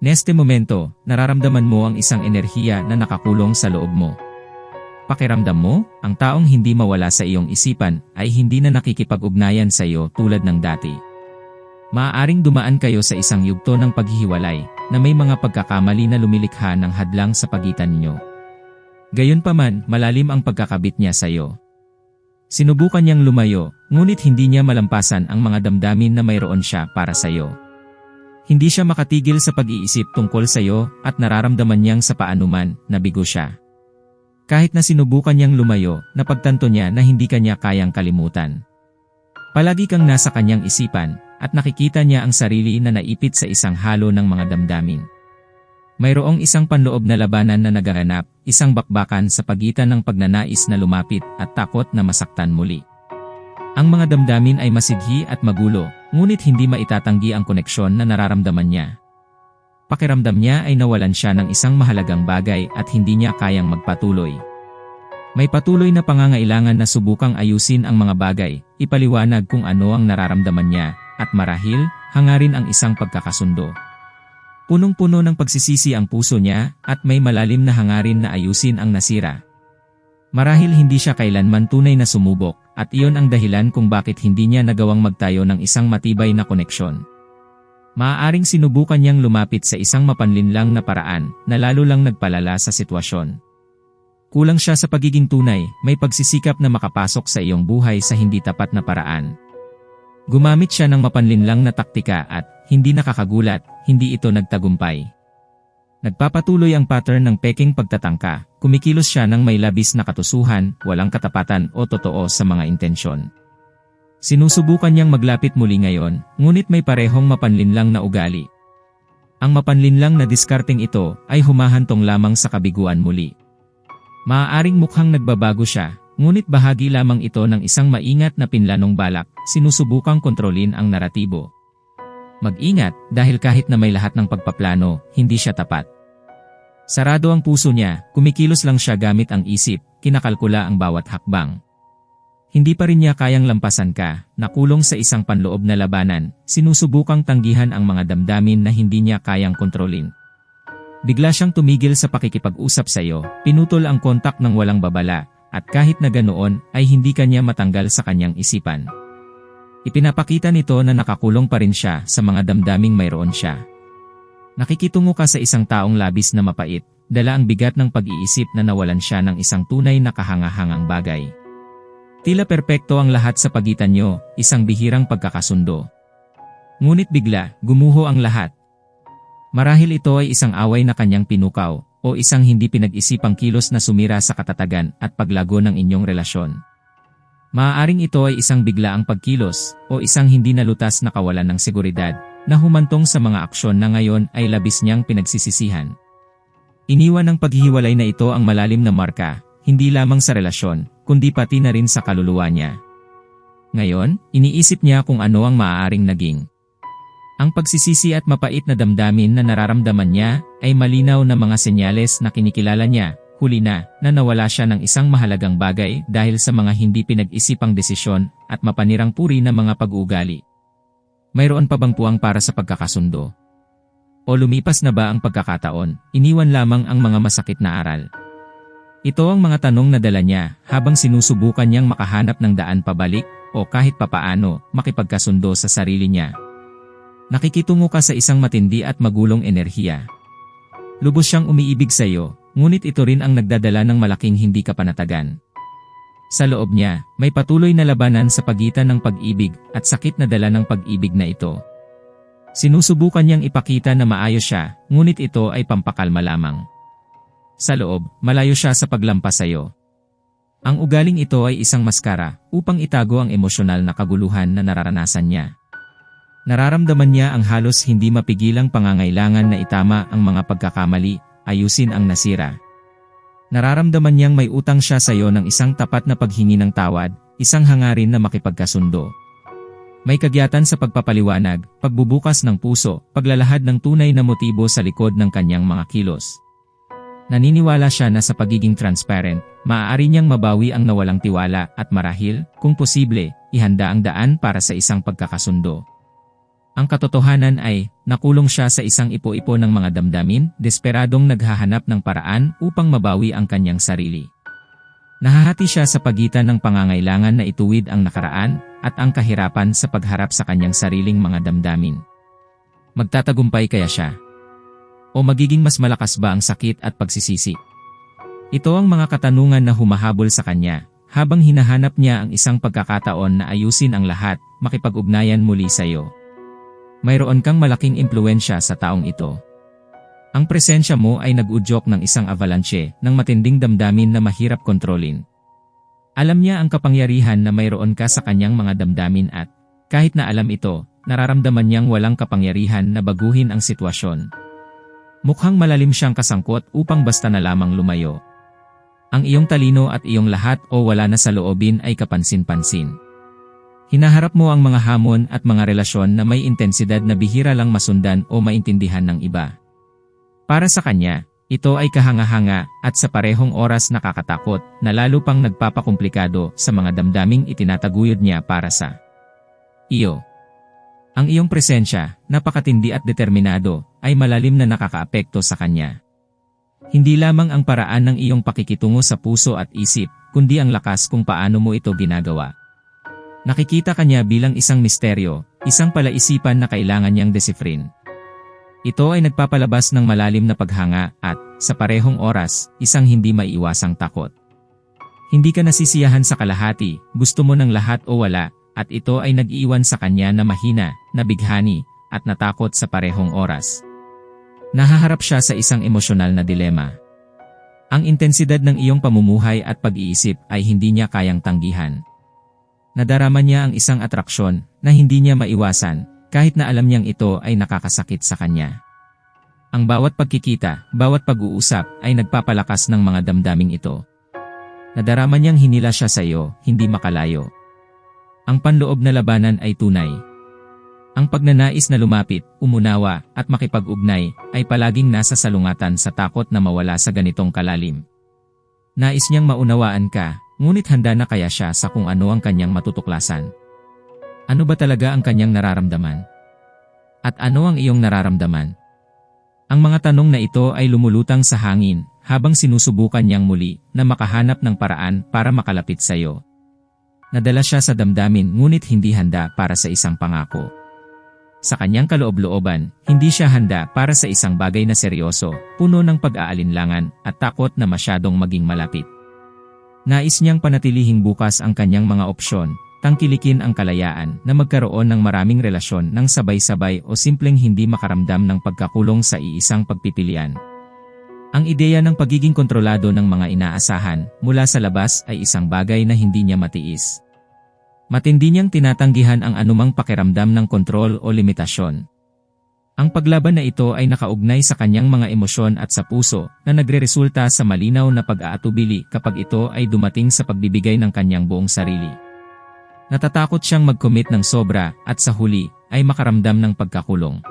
Neste momento, nararamdaman mo ang isang enerhiya na nakakulong sa loob mo. Pakiramdam mo, ang taong hindi mawala sa iyong isipan ay hindi na nakikipag-ugnayan sa iyo tulad ng dati. Maaaring dumaan kayo sa isang yugto ng paghihiwalay na may mga pagkakamali na lumilikha ng hadlang sa pagitan ninyo. Gayunpaman, malalim ang pagkakabit niya sa iyo. Sinubukan niyang lumayo, ngunit hindi niya malampasan ang mga damdamin na mayroon siya para sa iyo. Hindi siya makatigil sa pag-iisip tungkol sa iyo at nararamdaman niyang sa paanuman na bigo siya. Kahit na sinubukan niyang lumayo, napagtanto niya na hindi kanya kayang kalimutan. Palagi kang nasa kanyang isipan, at nakikita niya ang sarili na naipit sa isang halo ng mga damdamin. Mayroong isang panloob na labanan na nagaganap, isang bakbakan sa pagitan ng pagnanais na lumapit at takot na masaktan muli. Ang mga damdamin ay masidhi at magulo, ngunit hindi maitatanggi ang koneksyon na nararamdaman niya. Pakiramdam niya ay nawalan siya ng isang mahalagang bagay at hindi niya kayang magpatuloy. May patuloy na pangangailangan na subukang ayusin ang mga bagay, ipaliwanag kung ano ang nararamdaman niya, at marahil, hangarin ang isang pagkakasundo. Punong-puno ng pagsisisi ang puso niya at may malalim na hangarin na ayusin ang nasira. Marahil hindi siya kailanman tunay na sumubok at iyon ang dahilan kung bakit hindi niya nagawang magtayo ng isang matibay na koneksyon. Maaaring sinubukan niyang lumapit sa isang mapanlinlang na paraan na lalo lang nagpalala sa sitwasyon. Kulang siya sa pagiging tunay, may pagsisikap na makapasok sa iyong buhay sa hindi tapat na paraan. Gumamit siya ng mapanlinlang na taktika at, hindi nakakagulat, hindi ito nagtagumpay. Nagpapatuloy ang pattern ng peking pagtatangka, kumikilos siya ng may labis na katusuhan, walang katapatan o totoo sa mga intensyon. Sinusubukan niyang maglapit muli ngayon, ngunit may parehong mapanlinlang na ugali. Ang mapanlinlang na diskarteng ito ay humahantong lamang sa kabiguan muli. Maaaring mukhang nagbabago siya, ngunit bahagi lamang ito ng isang maingat na pinlanong balak, sinusubukang kontrolin ang naratibo. Mag-ingat dahil kahit na may lahat ng pagpaplano, hindi siya tapat. Sarado ang puso niya, kumikilos lang siya gamit ang isip, kinakalkula ang bawat hakbang. Hindi pa rin niya kayang lampasan ka, nakulong sa isang panloob na labanan, sinusubukang tanggihan ang mga damdamin na hindi niya kayang kontrolin. Bigla siyang tumigil sa pakikipag-usap sa iyo, pinutol ang kontak ng walang babala, at kahit na ganoon ay hindi kanya matanggal sa kanyang isipan. Ipinapakita nito na nakakulong pa rin siya sa mga damdaming mayroon siya. Nakikitungo ka sa isang taong labis na mapait, dala ang bigat ng pag-iisip na nawalan siya ng isang tunay na kahangahangang bagay. Tila perpekto ang lahat sa pagitan nyo, isang bihirang pagkakasundo. Ngunit bigla, gumuho ang lahat, Marahil ito ay isang away na kanyang pinukaw, o isang hindi pinag-isipang kilos na sumira sa katatagan at paglago ng inyong relasyon. Maaaring ito ay isang biglaang pagkilos, o isang hindi nalutas na kawalan ng seguridad, na humantong sa mga aksyon na ngayon ay labis niyang pinagsisisihan. Iniwan ng paghihiwalay na ito ang malalim na marka, hindi lamang sa relasyon, kundi pati na rin sa kaluluwa niya. Ngayon, iniisip niya kung ano ang maaaring naging. Ang pagsisisi at mapait na damdamin na nararamdaman niya ay malinaw na mga senyales na kinikilala niya, huli na, na nawala siya ng isang mahalagang bagay dahil sa mga hindi pinag-isipang desisyon at mapanirang puri na mga pag-uugali. Mayroon pa bang puwang para sa pagkakasundo? O lumipas na ba ang pagkakataon, iniwan lamang ang mga masakit na aral? Ito ang mga tanong na dala niya habang sinusubukan niyang makahanap ng daan pabalik o kahit papaano makipagkasundo sa sarili niya Nakikitungo ka sa isang matindi at magulong enerhiya. Lubos siyang umiibig sa iyo, ngunit ito rin ang nagdadala ng malaking hindi kapanatagan. Sa loob niya, may patuloy na labanan sa pagitan ng pag-ibig at sakit na dala ng pag-ibig na ito. Sinusubukan niyang ipakita na maayos siya, ngunit ito ay pampakalma lamang. Sa loob, malayo siya sa paglampas sa iyo. Ang ugaling ito ay isang maskara upang itago ang emosyonal na kaguluhan na nararanasan niya. Nararamdaman niya ang halos hindi mapigilang pangangailangan na itama ang mga pagkakamali, ayusin ang nasira. Nararamdaman niyang may utang siya sa iyo ng isang tapat na paghingi ng tawad, isang hangarin na makipagkasundo. May kagyatan sa pagpapaliwanag, pagbubukas ng puso, paglalahad ng tunay na motibo sa likod ng kanyang mga kilos. Naniniwala siya na sa pagiging transparent, maaari niyang mabawi ang nawalang tiwala at marahil, kung posible, ihanda ang daan para sa isang pagkakasundo. Ang katotohanan ay, nakulong siya sa isang ipo-ipo ng mga damdamin, desperadong naghahanap ng paraan upang mabawi ang kanyang sarili. Nahahati siya sa pagitan ng pangangailangan na ituwid ang nakaraan at ang kahirapan sa pagharap sa kanyang sariling mga damdamin. Magtatagumpay kaya siya? O magiging mas malakas ba ang sakit at pagsisisi? Ito ang mga katanungan na humahabol sa kanya, habang hinahanap niya ang isang pagkakataon na ayusin ang lahat, makipag-ugnayan muli sa iyo. Mayroon kang malaking impluensya sa taong ito. Ang presensya mo ay nag-udyok ng isang avalanche ng matinding damdamin na mahirap kontrolin. Alam niya ang kapangyarihan na mayroon ka sa kanyang mga damdamin at, kahit na alam ito, nararamdaman niyang walang kapangyarihan na baguhin ang sitwasyon. Mukhang malalim siyang kasangkot upang basta na lamang lumayo. Ang iyong talino at iyong lahat o wala na sa loobin ay kapansin-pansin. Hinaharap mo ang mga hamon at mga relasyon na may intensidad na bihira lang masundan o maintindihan ng iba. Para sa kanya, ito ay kahanga-hanga at sa parehong oras nakakatakot na lalo pang nagpapakomplikado sa mga damdaming itinataguyod niya para sa iyo. Ang iyong presensya, napakatindi at determinado, ay malalim na nakakaapekto sa kanya. Hindi lamang ang paraan ng iyong pakikitungo sa puso at isip, kundi ang lakas kung paano mo ito ginagawa. Nakikita kanya bilang isang misteryo, isang palaisipan na kailangan niyang desifrin. Ito ay nagpapalabas ng malalim na paghanga at, sa parehong oras, isang hindi maiiwasang takot. Hindi ka nasisiyahan sa kalahati, gusto mo ng lahat o wala, at ito ay nag-iwan sa kanya na mahina, nabighani, at natakot sa parehong oras. Nahaharap siya sa isang emosyonal na dilema. Ang intensidad ng iyong pamumuhay at pag-iisip ay hindi niya kayang tanggihan. Nadarama niya ang isang atraksyon na hindi niya maiwasan kahit na alam niyang ito ay nakakasakit sa kanya. Ang bawat pagkikita, bawat pag-uusap ay nagpapalakas ng mga damdaming ito. Nadarama niyang hinila siya sa iyo, hindi makalayo. Ang panloob na labanan ay tunay. Ang pagnanais na lumapit, umunawa, at makipag-ugnay ay palaging nasa salungatan sa takot na mawala sa ganitong kalalim. Nais niyang maunawaan ka, Ngunit handa na kaya siya sa kung ano ang kanyang matutuklasan? Ano ba talaga ang kanyang nararamdaman? At ano ang iyong nararamdaman? Ang mga tanong na ito ay lumulutang sa hangin habang sinusubukan niyang muli na makahanap ng paraan para makalapit sa iyo. Nadala siya sa damdamin ngunit hindi handa para sa isang pangako. Sa kanyang kaloob-looban, hindi siya handa para sa isang bagay na seryoso, puno ng pag-aalinlangan at takot na masyadong maging malapit. Nais niyang panatilihing bukas ang kanyang mga opsyon, tangkilikin ang kalayaan na magkaroon ng maraming relasyon ng sabay-sabay o simpleng hindi makaramdam ng pagkakulong sa iisang pagpipilian. Ang ideya ng pagiging kontrolado ng mga inaasahan mula sa labas ay isang bagay na hindi niya matiis. Matindi niyang tinatanggihan ang anumang pakiramdam ng kontrol o limitasyon. Ang paglaban na ito ay nakaugnay sa kanyang mga emosyon at sa puso na nagreresulta sa malinaw na pag-aatubili kapag ito ay dumating sa pagbibigay ng kanyang buong sarili. Natatakot siyang mag-commit ng sobra at sa huli ay makaramdam ng pagkakulong.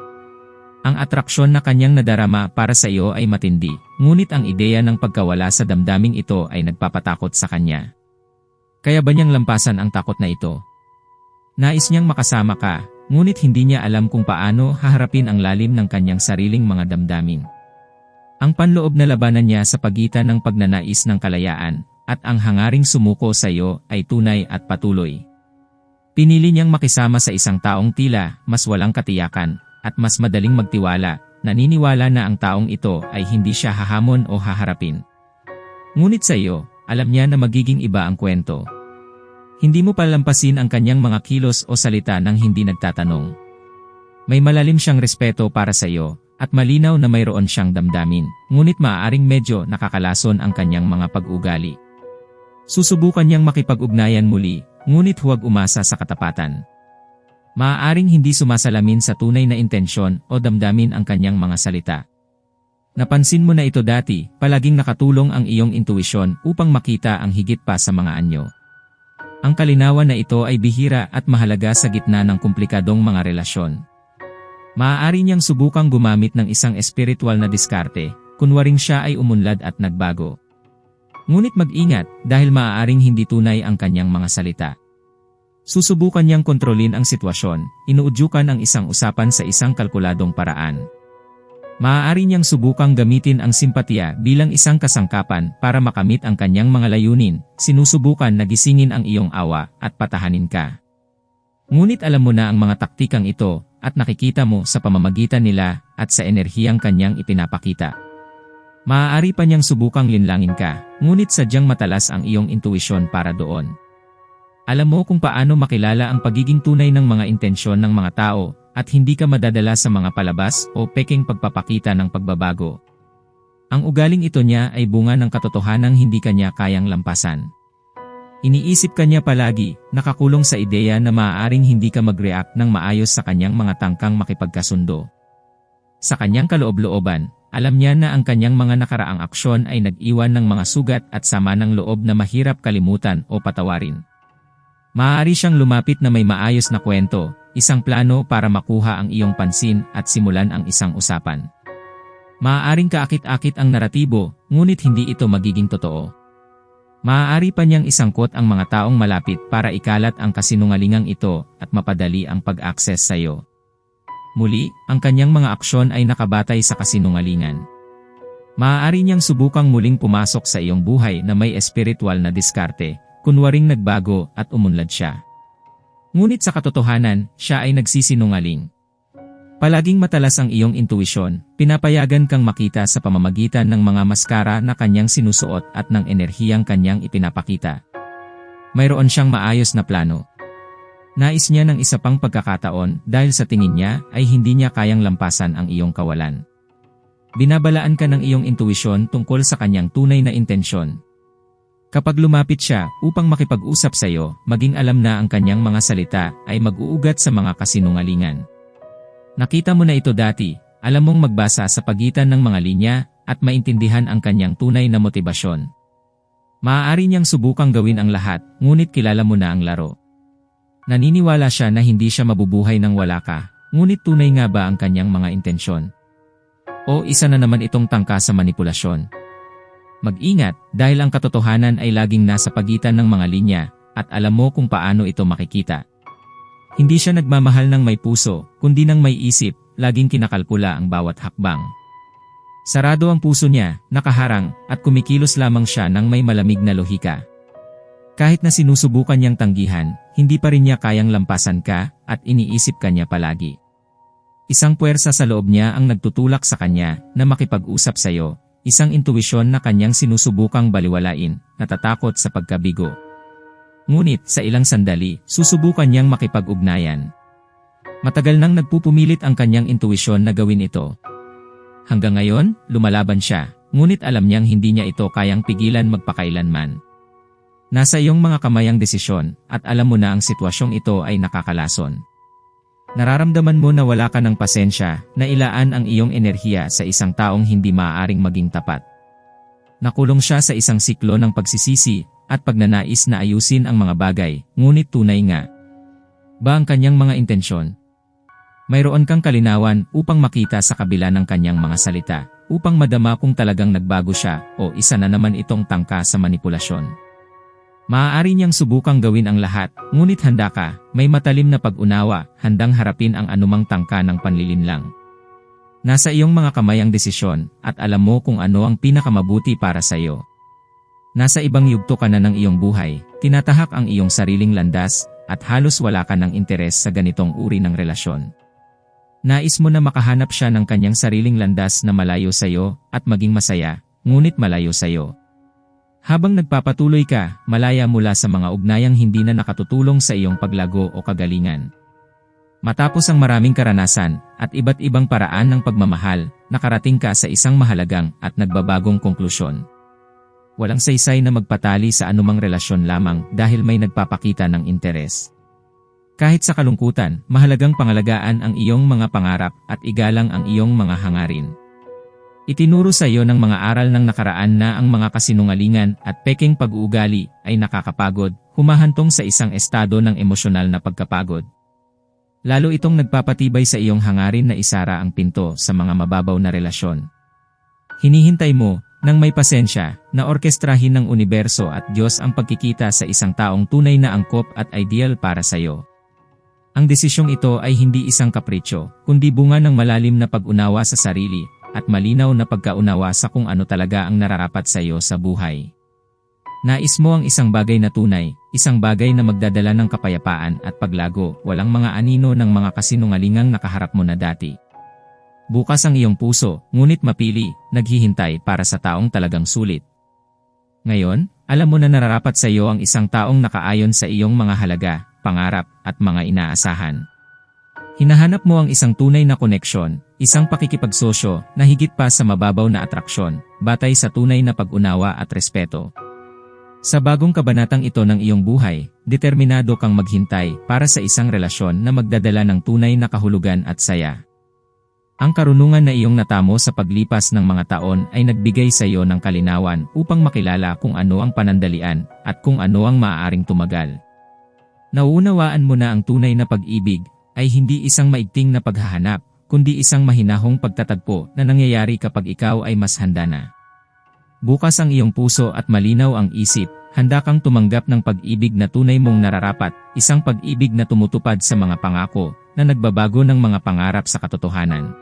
Ang atraksyon na kanyang nadarama para sa iyo ay matindi, ngunit ang ideya ng pagkawala sa damdaming ito ay nagpapatakot sa kanya. Kaya ba niyang lampasan ang takot na ito? Nais niyang makasama ka, ngunit hindi niya alam kung paano haharapin ang lalim ng kanyang sariling mga damdamin. Ang panloob na labanan niya sa pagitan ng pagnanais ng kalayaan at ang hangaring sumuko sa iyo ay tunay at patuloy. Pinili niyang makisama sa isang taong tila mas walang katiyakan at mas madaling magtiwala, naniniwala na ang taong ito ay hindi siya hahamon o haharapin. Ngunit sa iyo, alam niya na magiging iba ang kwento. Hindi mo palampasin ang kanyang mga kilos o salita nang hindi nagtatanong. May malalim siyang respeto para sa iyo, at malinaw na mayroon siyang damdamin, ngunit maaaring medyo nakakalason ang kanyang mga pag-ugali. Susubukan niyang makipag-ugnayan muli, ngunit huwag umasa sa katapatan. Maaaring hindi sumasalamin sa tunay na intensyon o damdamin ang kanyang mga salita. Napansin mo na ito dati, palaging nakatulong ang iyong intuisyon upang makita ang higit pa sa mga anyo. Ang kalinawan na ito ay bihira at mahalaga sa gitna ng komplikadong mga relasyon. Maaari niyang subukang gumamit ng isang espiritual na diskarte, kunwaring siya ay umunlad at nagbago. Ngunit mag-ingat dahil maaaring hindi tunay ang kanyang mga salita. Susubukan niyang kontrolin ang sitwasyon, inuudyukan ang isang usapan sa isang kalkuladong paraan. Maaari niyang subukang gamitin ang simpatya bilang isang kasangkapan para makamit ang kanyang mga layunin, sinusubukan na gisingin ang iyong awa at patahanin ka. Ngunit alam mo na ang mga taktikang ito at nakikita mo sa pamamagitan nila at sa enerhiyang kanyang ipinapakita. Maaari pa niyang subukang linlangin ka, ngunit sadyang matalas ang iyong intuisyon para doon. Alam mo kung paano makilala ang pagiging tunay ng mga intensyon ng mga tao at hindi ka madadala sa mga palabas o peking pagpapakita ng pagbabago. Ang ugaling ito niya ay bunga ng katotohanang hindi kanya kayang lampasan. Iniisip kanya palagi, nakakulong sa ideya na maaaring hindi ka mag-react ng maayos sa kanyang mga tangkang makipagkasundo. Sa kanyang kaloob-looban, alam niya na ang kanyang mga nakaraang aksyon ay nag-iwan ng mga sugat at sama ng loob na mahirap kalimutan o patawarin. Maaari siyang lumapit na may maayos na kwento, isang plano para makuha ang iyong pansin at simulan ang isang usapan. Maaaring kaakit-akit ang naratibo, ngunit hindi ito magiging totoo. Maaari pa niyang isangkot ang mga taong malapit para ikalat ang kasinungalingang ito at mapadali ang pag-access sa iyo. Muli, ang kanyang mga aksyon ay nakabatay sa kasinungalingan. Maaari niyang subukang muling pumasok sa iyong buhay na may espiritual na diskarte, kunwaring nagbago at umunlad siya. Ngunit sa katotohanan, siya ay nagsisinungaling. Palaging matalas ang iyong intuisyon, pinapayagan kang makita sa pamamagitan ng mga maskara na kanyang sinusuot at ng enerhiyang kanyang ipinapakita. Mayroon siyang maayos na plano. Nais niya ng isa pang pagkakataon dahil sa tingin niya ay hindi niya kayang lampasan ang iyong kawalan. Binabalaan ka ng iyong intuisyon tungkol sa kanyang tunay na intensyon, Kapag lumapit siya upang makipag-usap sa iyo, maging alam na ang kanyang mga salita ay mag-uugat sa mga kasinungalingan. Nakita mo na ito dati, alam mong magbasa sa pagitan ng mga linya at maintindihan ang kanyang tunay na motibasyon. Maaari niyang subukang gawin ang lahat, ngunit kilala mo na ang laro. Naniniwala siya na hindi siya mabubuhay ng wala ka, ngunit tunay nga ba ang kanyang mga intensyon? O isa na naman itong tangka sa manipulasyon? Mag-ingat dahil ang katotohanan ay laging nasa pagitan ng mga linya at alam mo kung paano ito makikita. Hindi siya nagmamahal ng may puso, kundi ng may isip, laging kinakalkula ang bawat hakbang. Sarado ang puso niya, nakaharang, at kumikilos lamang siya ng may malamig na lohika. Kahit na sinusubukan niyang tanggihan, hindi pa rin niya kayang lampasan ka at iniisip kanya palagi. Isang puwersa sa loob niya ang nagtutulak sa kanya na makipag-usap sa iyo Isang intuwisyon na kanyang sinusubukang baliwalain, natatakot sa pagkabigo. Ngunit sa ilang sandali, susubukan niyang makipag-ugnayan. Matagal nang nagpupumilit ang kanyang intuwisyon na gawin ito. Hanggang ngayon, lumalaban siya, ngunit alam niyang hindi niya ito kayang pigilan magpakailanman. Nasa iyong mga kamay ang desisyon, at alam mo na ang sitwasyong ito ay nakakalason. Nararamdaman mo na wala ka ng pasensya na ilaan ang iyong enerhiya sa isang taong hindi maaaring maging tapat. Nakulong siya sa isang siklo ng pagsisisi at pagnanais na ayusin ang mga bagay, ngunit tunay nga. Ba ang kanyang mga intensyon? Mayroon kang kalinawan upang makita sa kabila ng kanyang mga salita, upang madama kung talagang nagbago siya o isa na naman itong tangka sa manipulasyon. Maaari niyang subukang gawin ang lahat, ngunit handa ka, may matalim na pag-unawa, handang harapin ang anumang tangka ng panlilinlang. Nasa iyong mga kamay ang desisyon, at alam mo kung ano ang pinakamabuti para sa iyo. Nasa ibang yugto ka na ng iyong buhay, tinatahak ang iyong sariling landas, at halos wala ka ng interes sa ganitong uri ng relasyon. Nais mo na makahanap siya ng kanyang sariling landas na malayo sa iyo, at maging masaya, ngunit malayo sa iyo. Habang nagpapatuloy ka, malaya mula sa mga ugnayang hindi na nakatutulong sa iyong paglago o kagalingan. Matapos ang maraming karanasan at iba't ibang paraan ng pagmamahal, nakarating ka sa isang mahalagang at nagbabagong konklusyon. Walang saysay na magpatali sa anumang relasyon lamang dahil may nagpapakita ng interes. Kahit sa kalungkutan, mahalagang pangalagaan ang iyong mga pangarap at igalang ang iyong mga hangarin. Itinuro sa iyo ng mga aral ng nakaraan na ang mga kasinungalingan at peking pag-uugali ay nakakapagod, humahantong sa isang estado ng emosyonal na pagkapagod. Lalo itong nagpapatibay sa iyong hangarin na isara ang pinto sa mga mababaw na relasyon. Hinihintay mo, Nang may pasensya, na orkestrahin ng universo at Diyos ang pagkikita sa isang taong tunay na angkop at ideal para sa iyo. Ang desisyong ito ay hindi isang kapritsyo, kundi bunga ng malalim na pag-unawa sa sarili at malinaw na pagkaunawa sa kung ano talaga ang nararapat sa iyo sa buhay. Nais mo ang isang bagay na tunay, isang bagay na magdadala ng kapayapaan at paglago, walang mga anino ng mga kasinungalingang nakaharap mo na dati. Bukas ang iyong puso, ngunit mapili, naghihintay para sa taong talagang sulit. Ngayon, alam mo na nararapat sa iyo ang isang taong nakaayon sa iyong mga halaga, pangarap, at mga inaasahan. Hinahanap mo ang isang tunay na koneksyon, isang pakikipagsosyo na higit pa sa mababaw na atraksyon, batay sa tunay na pag-unawa at respeto. Sa bagong kabanatang ito ng iyong buhay, determinado kang maghintay para sa isang relasyon na magdadala ng tunay na kahulugan at saya. Ang karunungan na iyong natamo sa paglipas ng mga taon ay nagbigay sa iyo ng kalinawan upang makilala kung ano ang panandalian at kung ano ang maaaring tumagal. Nauunawaan mo na ang tunay na pag-ibig ay hindi isang maigting na paghahanap, kundi isang mahinahong pagtatagpo na nangyayari kapag ikaw ay mas handa na. Bukas ang iyong puso at malinaw ang isip, handa kang tumanggap ng pag-ibig na tunay mong nararapat, isang pag-ibig na tumutupad sa mga pangako, na nagbabago ng mga pangarap sa katotohanan.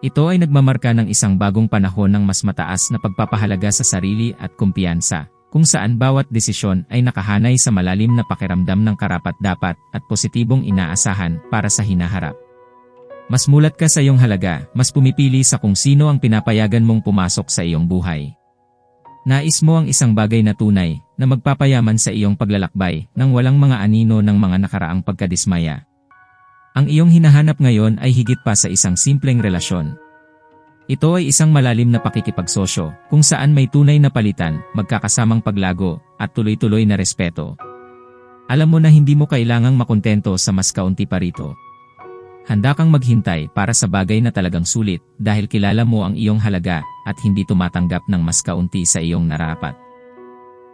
Ito ay nagmamarka ng isang bagong panahon ng mas mataas na pagpapahalaga sa sarili at kumpiyansa, kung saan bawat desisyon ay nakahanay sa malalim na pakiramdam ng karapat-dapat at positibong inaasahan para sa hinaharap. Mas mulat ka sa iyong halaga, mas pumipili sa kung sino ang pinapayagan mong pumasok sa iyong buhay. Nais mo ang isang bagay na tunay, na magpapayaman sa iyong paglalakbay, nang walang mga anino ng mga nakaraang pagkadismaya. Ang iyong hinahanap ngayon ay higit pa sa isang simpleng relasyon. Ito ay isang malalim na pakikipagsosyo, kung saan may tunay na palitan, magkakasamang paglago, at tuloy-tuloy na respeto. Alam mo na hindi mo kailangang makontento sa mas kaunti pa rito. Handa kang maghintay para sa bagay na talagang sulit dahil kilala mo ang iyong halaga at hindi tumatanggap ng mas kaunti sa iyong narapat.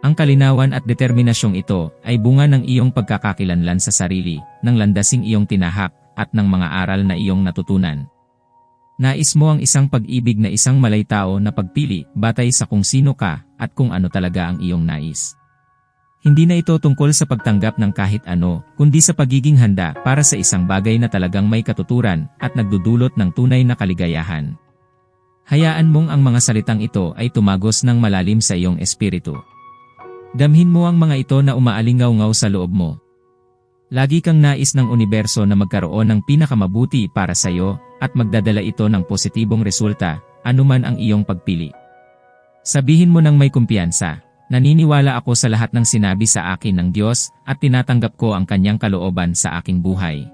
Ang kalinawan at determinasyong ito ay bunga ng iyong pagkakakilanlan sa sarili, ng landasing iyong tinahak, at ng mga aral na iyong natutunan. Nais mo ang isang pag-ibig na isang malaytao na pagpili batay sa kung sino ka at kung ano talaga ang iyong nais. Hindi na ito tungkol sa pagtanggap ng kahit ano, kundi sa pagiging handa para sa isang bagay na talagang may katuturan at nagdudulot ng tunay na kaligayahan. Hayaan mong ang mga salitang ito ay tumagos ng malalim sa iyong espiritu. Damhin mo ang mga ito na umaalingaw-ngaw sa loob mo. Lagi kang nais ng universo na magkaroon ng pinakamabuti para sa iyo at magdadala ito ng positibong resulta, anuman ang iyong pagpili. Sabihin mo ng may kumpiyansa, naniniwala ako sa lahat ng sinabi sa akin ng Diyos at tinatanggap ko ang kanyang kalooban sa aking buhay.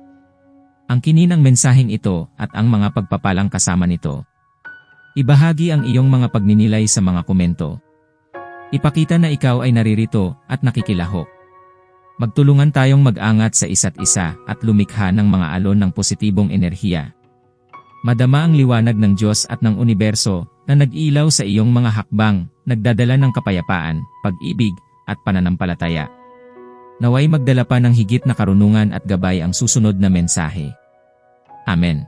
Ang kininang mensaheng ito at ang mga pagpapalang kasama nito. Ibahagi ang iyong mga pagninilay sa mga komento. Ipakita na ikaw ay naririto at nakikilahok. Magtulungan tayong mag-angat sa isa't isa at lumikha ng mga alon ng positibong enerhiya. Madama ang liwanag ng Diyos at ng universo na nag-ilaw sa iyong mga hakbang, nagdadala ng kapayapaan, pag-ibig, at pananampalataya. Naway magdala pa ng higit na karunungan at gabay ang susunod na mensahe. Amen.